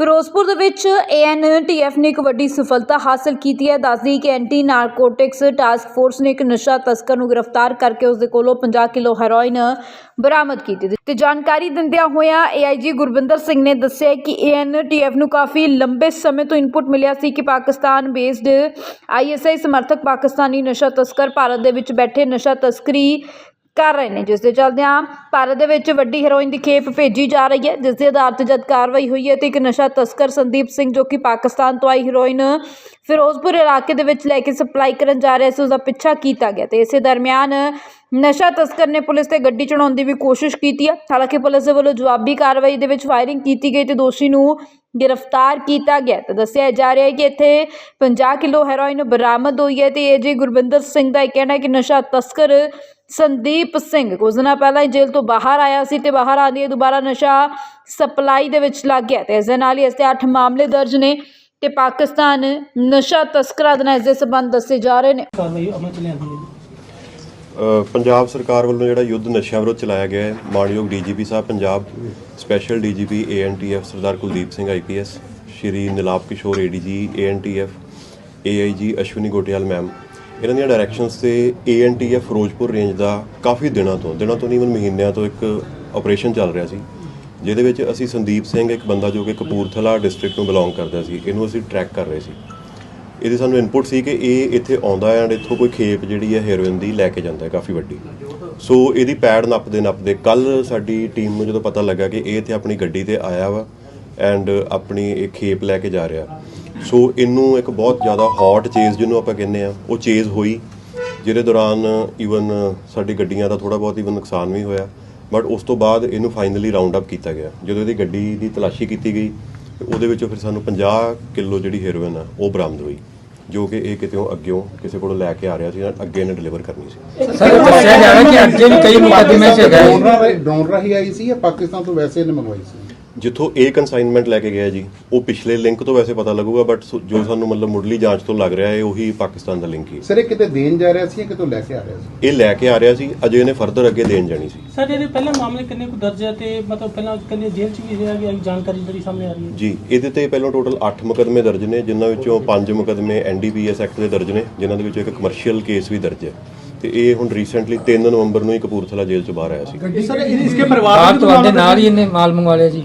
ਫਿਰੋਜ਼ਪੁਰ ਦੇ ਵਿੱਚ ਏਐਨਟੀਐਫ ਨੇ ਇੱਕ ਵੱਡੀ ਸਫਲਤਾ ਹਾਸਲ ਕੀਤੀ ਹੈ। ਦੱਸਦੀ ਕਿ ਐਂਟੀ ਨਾਰਕੋਟਿਕਸ ਟਾਸਕ ਫੋਰਸ ਨੇ ਇੱਕ ਨਸ਼ਾ ਤਸਕਰ ਨੂੰ ਗ੍ਰਿਫਤਾਰ ਕਰਕੇ ਉਸ ਦੇ ਕੋਲੋਂ 50 ਕਿਲੋ ਹੈਰੋਇਨ ਬਰਾਮਦ ਕੀਤੀ। ਤੇ ਜਾਣਕਾਰੀ ਦਿੰਦਿਆਂ ਹੋਇਆਂ ਏਆਈਜੀ ਗੁਰਵਿੰਦਰ ਸਿੰਘ ਨੇ ਦੱਸਿਆ ਕਿ ਏਐਨਟੀਐਫ ਨੂੰ ਕਾਫੀ ਲੰਬੇ ਸਮੇਂ ਤੋਂ ਇਨਪੁਟ ਮਿਲਿਆ ਸੀ ਕਿ ਪਾਕਿਸਤਾਨ ਬੇਸਡ ਆਈਐਸਆਈ ਸਮਰਥਕ ਪਾਕਿਸਤਾਨੀ ਨਸ਼ਾ ਤਸਕਰ ਭਾਰਤ ਦੇ ਵਿੱਚ ਬੈਠੇ ਨਸ਼ਾ ਤਸਕਰੀ ਕਰ ਰਹੇ ਨੇ ਜਿਸ ਦੇ ਚਲਦਿਆਂ ਭਾਰਤ ਦੇ ਵਿੱਚ ਵੱਡੀ ਹੈਰੋਇਨ ਦੀ ਖੇਪ ਭੇਜੀ ਜਾ ਰਹੀ ਹੈ। ਜਿਸ ਦੇ ਆਧਾਰ ਤੇ ਜਦ ਕਾਰਵਾਈ ਹੋਈ ਹੈ, ਤੇ ਇੱਕ ਨਸ਼ਾ ਤਸਕਰ ਸੰਦੀਪ ਸਿੰਘ ਜੋ ਕਿ ਪਾਕਿਸਤਾਨ ਤੋਂ ਆਈ ਹੈਰੋਇਨ ਫਿਰੋਜ਼ਪੁਰ ਇਲਾਕੇ ਦੇ ਵਿੱਚ ਲੈ ਕੇ ਸਪਲਾਈ ਕਰਨ ਜਾ ਰਿਹਾ ਸੀ, ਉਸ ਦਾ ਪਿੱਛਾ ਕੀਤਾ ਗਿਆ ਤੇ ਇਸੇ ਦਰਮਿਆਨ ਨਸ਼ਾ ਤਸਕਰ ਨੇ ਪੁਲਿਸ ਤੇ ਗੱਡੀ ਚੜਾਉਣ ਦੀ ਵੀ ਕੋਸ਼ਿਸ਼ ਕੀਤੀ ਹੈ। ਹਾਲਾਂਕਿ ਪੁਲਿਸ ਦੇ ਵੱਲੋਂ ਜਵਾਬੀ ਕਾਰਵਾਈ ਦੇ ਵਿੱਚ ਫਾਇਰਿੰਗ ਕੀਤੀ ਗਈ ਤੇ ਦੋਸ਼ੀ ਨੂੰ ਗ੍ਰਿਫਤਾਰ ਕੀਤਾ ਗਿਆ ਤਾਂ ਦੱਸਿਆ ਜਾ ਰਿਹਾ ਹੈ ਕਿ ਇੱਥੇ 50 ਕਿਲੋ ਹੈਰੋਇਨ ਬਰਾਮਦ ਹੋਈ ਹੈ ਤੇ ਜੀ ਗੁਰਵਿੰਦਰ ਸਿੰਘ ਦਾ ਇਹ ਕਹਿਣਾ ਹੈ ਕਿ ਨਸ਼ਾ ਤਸਕਰ ਸੰਦੀਪ ਸਿੰਘ ਕੁਝ ਦਿਨਾਂ ਪਹਿਲਾਂ ਹੀ ਜੇਲ੍ਹ ਤੋਂ ਬਾਹਰ ਆਇਆ ਸੀ ਤੇ ਬਾਹਰ ਆਉਂਦੀ ਦੁਬਾਰਾ ਨਸ਼ਾ ਸਪਲਾਈ ਦੇ ਵਿੱਚ ਲੱਗ ਗਿਆ ਤੇ ਇਸ ਦੇ ਨਾਲ ਹੀ ਇਸ ਤੇ 8 ਮਾਮਲੇ ਦਰਜ ਨੇ ਤੇ ਪਾਕਿਸਤਾਨ ਨਸ਼ਾ ਤਸਕਰਾਂ ਦੇ ਨਾਲ ਇਸ ਦੇ ਸਬੰਧ ਦੱਸੇ ਜਾ ਰਹੇ ਨੇ। ਕਾਰਵਾਈ ਅਮਲ ਚ ਲਿਆਂਦੀ ਹੈ। ਅ, ਪੰਜਾਬ ਸਰਕਾਰ ਵੱਲੋਂ ਜਿਹੜਾ ਯੁੱਧ ਨਸ਼ਿਆਂ ਵਿਰੁੱਧ ਚਲਾਇਆ ਗਿਆ ਹੈ ਮਾਨਯੋਗ ਡੀਜੀਪੀ ਸਾਹਿਬ Punjab special DGP ANTF Sardar Kuldeep Singh IPS Shri Nilap Kishore ADG ANTF AIG Ashwani Gotyal ma'am ਇਹਨਾਂ ਦੀਆਂ ਡਾਇਰੈਕਸ਼ਨਸ ਤੇ ਏਐਨਟੀਐਫ ਫਿਰੋਜ਼ਪੁਰ ਰੇਂਜ ਦਾ ਕਾਫੀ ਦਿਨਾਂ ਤੋਂ ਦਿਨਾਂ ਤੋਂ ਨਹੀਂ ਮਨ ਮਹੀਨਿਆਂ ਤੋਂ ਇੱਕ ਆਪਰੇਸ਼ਨ ਚੱਲ ਰਿਹਾ ਸੀ, ਜਿਹਦੇ ਵਿੱਚ ਅਸੀਂ ਸੰਦੀਪ ਸਿੰਘ, ਇੱਕ ਬੰਦਾ ਜੋ ਕਿ ਕਪੂਰਥਲਾ ਡਿਸਟ੍ਰਿਕਟ ਨੂੰ ਬਿਲੋਂਗ ਕਰਦਾ ਸੀ, ਇਹਨੂੰ ਅਸੀਂ ਟਰੈਕ ਕਰ ਰਹੇ ਸੀ। ਇਹਦੇ ਸਾਨੂੰ ਇਨਪੁਟ ਸੀ ਕਿ ਇਹ ਇੱਥੇ ਆਉਂਦਾ ਐਂਡ ਇੱਥੋਂ ਕੋਈ ਖੇਪ ਜਿਹੜੀ ਹੈ ਹੈਰੋਇਨ ਦੀ ਲੈ ਕੇ ਜਾਂਦਾ ਹੈ, ਕਾਫੀ ਵੱਡੀ। ਸੋ ਇਹਦੀ ਪੈੜ ਨੱਪਦੇ ਨੱਪਦੇ ਕੱਲ ਸਾਡੀ ਟੀਮ ਨੂੰ ਜਦੋਂ ਪਤਾ ਲੱਗਾ ਕਿ ਇਹ ਇੱਥੇ ਆਪਣੀ ਗੱਡੀ ਤੇ ਆਇਆ ਵਾ ਐਂਡ ਆਪਣੀ ਇਹ ਖੇਪ ਲੈ ਕੇ ਜਾ ਰਿਹਾ ਸੋ ਇਹਨੂੰ ਇੱਕ ਬਹੁਤ ਜ਼ਿਆਦਾ ਹੌਟ ਚੇਜ਼ ਜਿਹਨੂੰ ਆਪਾਂ ਕਹਿੰਦੇ ਆ ਉਹ ਚੇਜ਼ ਹੋਈ ਜਿਹਦੇ ਦੌਰਾਨ ਈਵਨ ਸਾਡੀ ਗੱਡੀਆਂ ਦਾ ਥੋੜਾ ਬਹੁਤ ਈਵਨ ਨੁਕਸਾਨ ਵੀ ਹੋਇਆ ਬਟ ਉਸ ਤੋਂ ਬਾਅਦ ਇਹਨੂੰ ਫਾਈਨਲੀ ਰਾਉਂਡ ਅਪ ਕੀਤਾ ਗਿਆ। ਜਦੋਂ ਇਹਦੀ ਗੱਡੀ ਦੀ ਤਲਾਸ਼ੀ ਕੀਤੀ ਗਈ ਤੇ ਉਹਦੇ ਵਿੱਚੋਂ ਫਿਰ ਸਾਨੂੰ 50 ਕਿਲੋ ਜਿਹੜੀ ਹੈਰੋਇਨ ਆ ਉਹ ਬਰਾਮਦ ਹੋਈ ਜੋ ਕਿ ਇਹ ਕਿਤੇੋਂ ਅੱਗਿਓਂ ਕਿਸੇ ਕੋਲੋਂ ਲੈ ਕੇ ਆ ਰਿਹਾ ਸੀ ਅੱਗੇ ਇਹਨੇ ਡਿਲੀਵਰ ਕਰਨੀ ਸੀ। ਸਰ ਦੱਸਿਆ ਜਾ ਰਿਹਾ ਕਿ ਅੱਗੇ ਵੀ ਕਈ ਮੁਕੱਦਮੇ 'ਚ ਹੈਗਾ ਹੈ। ਡਰੋਨ ਰਾਹੀਂ ਡਰੋਨ ਰਾਹੀਂ ਆਈ ਸੀ ਜਾਂ ਪਾਕਿਸਤਾਨ ਤੋਂ ਵੈਸੇ ਇਹਨੇ ਮੰਗਵਾਈ ਸੀ? ਜਿੱਥੋਂ ਇਹ ਕਨਸਾਈਨਮੈਂਟ ਲੈ ਕੇ ਗਿਆ ਜੀ ਉਹ ਪਿਛਲੇ ਲਿੰਕ ਤੋਂ ਵੈਸੇ ਪਤਾ ਲੱਗੂਗਾ ਬਟ ਜੋ ਸਾਨੂੰ ਮਤਲਬ ਮੁੱਢਲੀ ਜਾਂਚ ਤੋਂ ਲੱਗ ਰਿਹਾ ਹੈ ਉਹੀ ਪਾਕਿਸਤਾਨ ਦਾ ਲਿੰਕ ਹੀ। ਸਰ ਇਹ ਕਿਤੇ ਦੇਣ ਜਾ ਰਿਹਾ ਸੀ ਜਾਂ ਕਿਤੋਂ ਲੈ ਕੇ ਆ ਰਿਹਾ ਸੀ? ਇਹ ਲੈ ਕੇ ਆ ਰਿਹਾ ਸੀ ਅਜੇ ਇਹਨੇ ਫਰਦਰ ਅੱਗੇ ਦੇਣ ਜਾਣੀ ਸੀ। ਸਰ ਇਹਦੇ ਪਹਿਲਾਂ ਮਾਮਲੇ ਕਿੰਨੇ ਕੁ ਦਰਜ ਹੈ ਤੇ ਮਤਲਬ ਪਹਿਲਾਂ ਕਿੰਨੇ ਜੇਲ੍ਹ ਚ ਵੀ ਰਿਹਾ ਗਿਆ ਜਾਣਕਾਰੀ ਜਿਹੜੀ ਸਾਹਮਣੇ ਆ ਰਹੀ ਹੈ? ਜੀ ਇਹਦੇ ਤੇ ਪਹਿਲਾਂ ਟੋਟਲ 8 ਮੁਕਦਮੇ ਦਰਜ ਨੇ ਜਿਨ੍ਹਾਂ ਵਿੱਚੋਂ 5 ਮੁਕਦਮੇ ਐਨਡੀਪੀਐਸ ਐਕਟ ਦੇ ਦਰਜ ਨੇ ਜਿਨ੍ਹਾਂ ਦੇ ਵਿੱਚੋਂ ਇੱਕ ਕਮਰਸ਼ੀਅਲ ਕੇਸ ਵੀ ਦਰਜ ਹੈ। ਤੇ ਇਹ ਹੁਣ ਰੀਸੈਂਟਲੀ 3 ਨਵੰਬਰ ਨੂੰ ਹੀ ਕਪੂਰਥਲਾ ਜੇਲ੍ਹ ਤੋਂ ਬਾਹਰ ਆਇਆ ਸੀ। ਸਰ ਇਸਕੇ ਪਰਿਵਾਰ ਬਾਹਰ ਤੋਂ ਆਉਂਦੇ ਨਾਲ ਹੀ ਇਹਨੇ ਮਾਲ ਮੰਗਵਾ ਲਿਆ ਜੀ।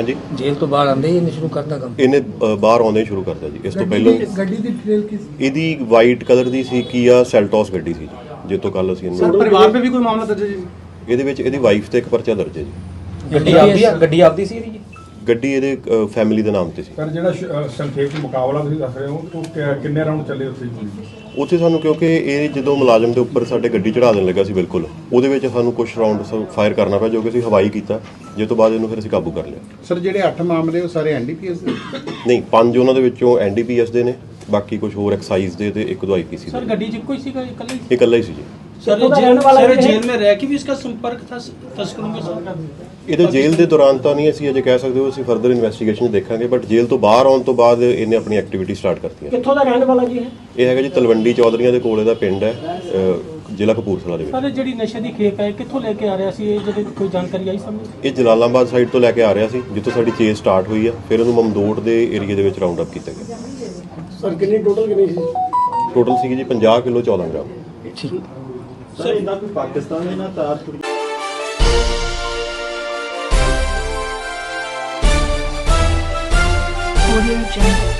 ਹਾਂਜੀ। ਜੇਲ੍ਹ ਤੋਂ ਬਾਹਰ ਆਉਂਦੇ ਹੀ ਇਹਨੇ ਸ਼ੁਰੂ ਕਰਤਾ ਕੰਮ? ਇਹਨੇ ਅ, ਬਾਹਰ ਆਉਂਦੇ ਹੀ ਸ਼ੁਰੂ ਕਰਦਾ ਜੀ। ਇਸ ਤੋਂ ਪਹਿਲਾਂ ਗੱਡੀ ਦੀ ਡਿਟੇਲ ਕੀ ਇਹਦੀ ਵਾਈਟ ਕਲਰ ਦੀ ਸੀ ਕੀਆ ਸੈਲਟੋਸ ਗੱਡੀ ਸੀ ਜੀ ਜਿਸ ਤੋਂ ਕੱਲ ਅਸੀਂ ਇਹਨੂੰ ਪਰਿਵਾਰ 'ਤੇ ਵੀ ਕੋਈ ਮਾਮਲਾ ਦਰਜ ਹੈ ਜੀ? ਇਹਦੇ ਵਿੱਚ ਇਹਦੀ ਵਾਈਫ ਤੇ ਇੱਕ ਪਰਚਾ ਦਰਜ ਹੈ ਜੀ। ਗੱਡੀ ਆਪਦੀ ਗੱਡੀ ਆਪਦੀ ਸੀ ਇਹਦੀ ਗੱਡੀ ਇਹਦੇ ਫੈਮਿਲੀ ਦੇ ਨਾਮ ਤੇ ਸੀ। ਸਰ ਜਿਹੜਾ ਸ਼- ਸੰਖੇਪ ਮੁਕਾਬਲਾ ਤੁਸੀਂ ਦੱਸ ਰਹੇ ਹੋ ਉਹ ਕਿ- ਕਿੰਨੇ ਰਾਉਂਡ ਚੱਲੇ ਉੱਥੇ? ਉੱਥੇ ਸਾਨੂੰ ਕਿਉਂਕਿ ਇਹ ਜਦੋਂ ਮੁਲਾਜ਼ਮ ਦੇ ਉੱਪਰ ਸਾਡੇ ਗੱਡੀ ਚੜਾ ਦੇਣ ਲੱਗਾ ਸੀ ਬਿਲਕੁਲ ਉਹਦੇ ਵਿੱਚ ਸਾਨੂੰ ਕੁਝ ਰਾਉਂਡ ਫਾਇਰ ਕਰਨਾ ਪਿਆ ਜੋ ਕਿ ਅਸੀਂ ਹਵਾਈ ਕੀਤਾ। ਜਿਸ ਤੋਂ ਬਾਅਦ ਇਹਨੂੰ ਫਿਰ ਅਸੀਂ ਕਾਬੂ ਕਰ ਲਿਆ। ਸਰ ਜਿਹੜੇ 8 ਮਾਮਲੇ ਉਹ ਸਾਰੇ ਐਨਡੀਪੀਐਸ ਦੇ? ਨਹੀਂ ਪੰਜ ਉਹਨਾਂ ਦੇ ਵਿੱਚੋਂ ਐਨਡੀਪੀਐਸ ਦੇ ਨੇ ਬਾਕੀ ਕੁਝ ਹੋਰ ਐਕਸਾਈਜ਼ ਦੇ ਤੇ ਇੱਕ ਦੋ ਆਈਪੀਸੀ ਸਰ ਦੇ ਗੱਡੀ 'ਚ ਇੱਕੋ ਹੀ ਸੀਗਾ ਇਕੱਲਾ ਹੀ ਇਹ ਇਕੱਲਾ ਹੀ ਸੀ ਜੀ। सर जेल सर जेल में रह के भी इसका संपर्क था तस्करों के साथ ਇਹਦੇ ਜੇਲ੍ਹ ਦੇ ਦੌਰਾਨ ਤਾਂ ਨਹੀਂ ਅਸੀਂ ਅਜੇ ਕਹਿ ਸਕਦੇ ਉਹ ਅਸੀਂ ਫਰਦਰ ਇਨਵੈਸਟੀਗੇਸ਼ਨ ਦੇਖਾਂਗੇ ਬਟ ਜੇਲ੍ਹ ਤੋਂ ਬਾਹਰ ਆਉਣ ਤੋਂ ਬਾਅਦ ਇਹਨੇ ਆਪਣੀ ਐਕਟੀਵਿਟੀ ਸਟਾਰਟ ਕਰਤੀਆਂ ਕਿੱਥੋਂ ਦਾ ਰਹਿਣ ਵਾਲਾ ਜੀ ਹੈ ਇਹ ਹੈਗਾ ਜੀ ਤਲਵੰਡੀ ਚੌਧਰੀਆਂ ਦੇ ਕੋਲ ਇਹਦਾ ਪਿੰਡ ਹੈ ਅਹ, ਜ਼ਿਲ੍ਹਾ ਕਪੂਰਥਲਾ ਦੇ ਵਿੱਚ ਸਰ ਜਿਹੜੀ ਨਸ਼ੇ ਦੀ ਖੇਪ ਹੈ ਕਿੱਥੋਂ ਲੈ ਕੇ ਆ ਰਿਹਾ ਸੀ ਇਹ ਜਿਹੜੀ ਕੋਈ ਜਾਣਕਾਰੀ ਆਈ ਸਾਹਮਣੇ ਇਹ ਜਲਾਲਾਬਾਦ ਸਾਈਡ ਤੋਂ ਲੈ ਕੇ ਆ ਰਿਹਾ ਸੀ ਜਿੱਥੋਂ ਸਾਡੀ ਚੇਸ ਸਟਾਰਟ ਹੋਈ ਆ ਫਿਰ ਉਹਨੂੰ ਮਮਦੋਟ ਦੇ ਏਰੀਆ ਦੇ ਵਿੱਚ ਰਾਉਂਡ ਅਪ ਕੀਤਾ ਗਿਆ ਸਰ ਕਿੰਨੀ ਟੋਟਲ ਕਿੰਨੀ ਸੀ ਟੋਟਲ ਸੀਗੀ ਜੀ 50 ਕਿਲੋ 14 ਗ੍ਰਾਮ ਸਰ ਇਹਦਾ ਕੋਈ ਪਾਕਿਸਤਾਨ ਦੇ ਨਾਲ ਤਾਰ Audio Jungle.